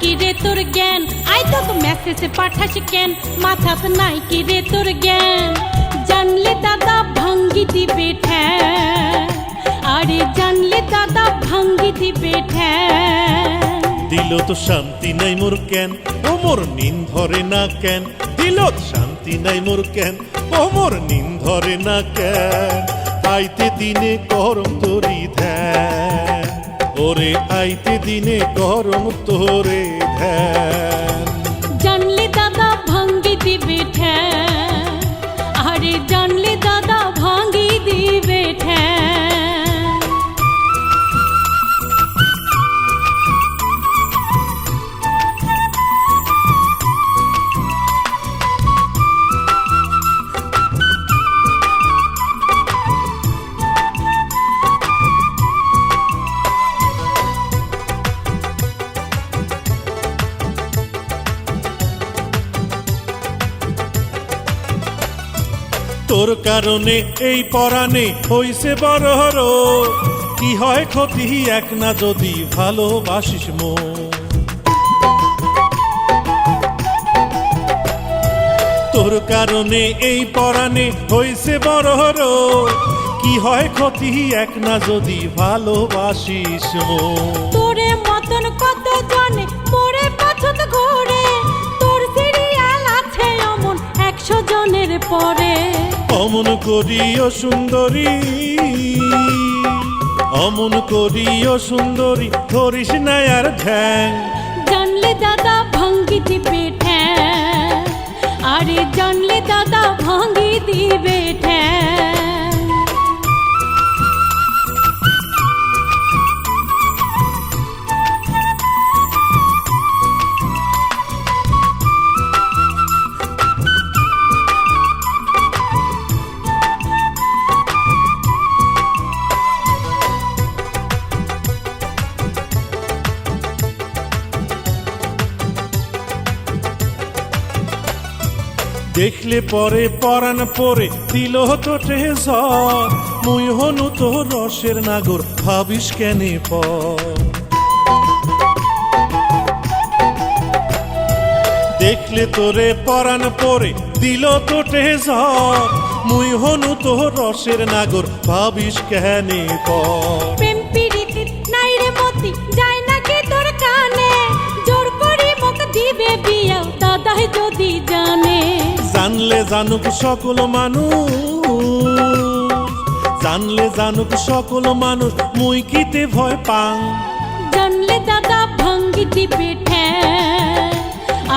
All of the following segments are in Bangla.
কি রে তোর জ্ঞান? আই তো মেসেজ পাঠাস কেন? মাথাত নাই কি রে তোর জ্ঞান? জানলে দাদা ভাঙ্গি দিবে আরে জানলে দাদা ভাঙ্গি দিবে দিল তো শান্তি নাই মোর কেন ও মোর নিন ধরে না কেন দিল শান্তি নাই মোর কেন ও মোর নিন ধরে না কেন আইতে দিনে গরম তোরি ধ্যান। ওরে আইতে দিনে গরম তোরে ধ্যান। তোর কারণে এই পরাণে হইছে বড় কি হয় ক্ষতি এক না যদি ভালোবাসিস মো তোর কারণে এই পরাণে হইছে বড় কি হয় ক্ষতি এক না যদি ভালোবাসিস মো তোরে মতন কত জনে অমন করিও সুন্দরী অমন করিও সুন্দরী ধরিস না আর ধ্যান। জানলে দাদা ভঙ্গিতে দিবে দেখলে পরে পরাণ পরে দিল তো টেজর মুই হনু তো রসের নাগর, ভাবিস কেনে পর। দেখলে তোরে পরাণ পরে দিল তো টেজর মুই হনু তো রসের নাগর, ভাবিস কেনে পর। জানুক সকল মানুষ। জানলে জানুক সকল মানুষ, মুই কিতে ভয় পাং জানলে দাদা ভাঙ্গি দিবে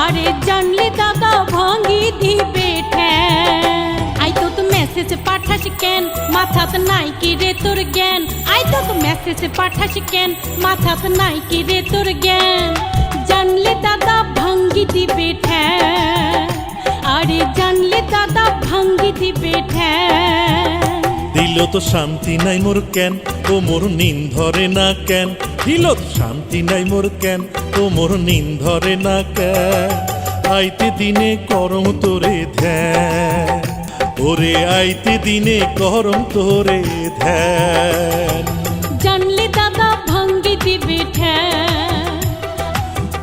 আরে জানলে দাদা ভাঙ্গি দিবে আই তো তো মেসেজ পাঠাস কেন? মাথাত নাই কি রে তোর জ্ঞান? আই তো তো মেসেজ পাঠাস কেন? মাথাত নাই কি রে তোর জ্ঞান? জানলে দাদা ভাঙ্গি দিবে ঠ্যাং আরে ভাঙ্গি দিবে দিল তো শান্তি নাই মোর কেন? ও মোর নিন ধরে না কেন? দিল তো শান্তি নাই মোর কেন? ও মোর নিন ধরে না কেন? আইতে দিনে করম তোরে ধ্যান। ওরে আইতে দিনে করম তোরে ধ্যান। জানলে দাদা ভাঙ্গি দিবে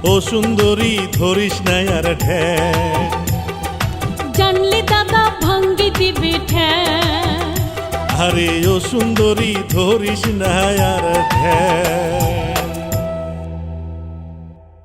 ও সুন্দরী ধরিস না আর ঢ্যান জানলে দাদা ভাঙ্গি দিবে আরে ও সুন্দরী ধরিস না আর ঢ্যান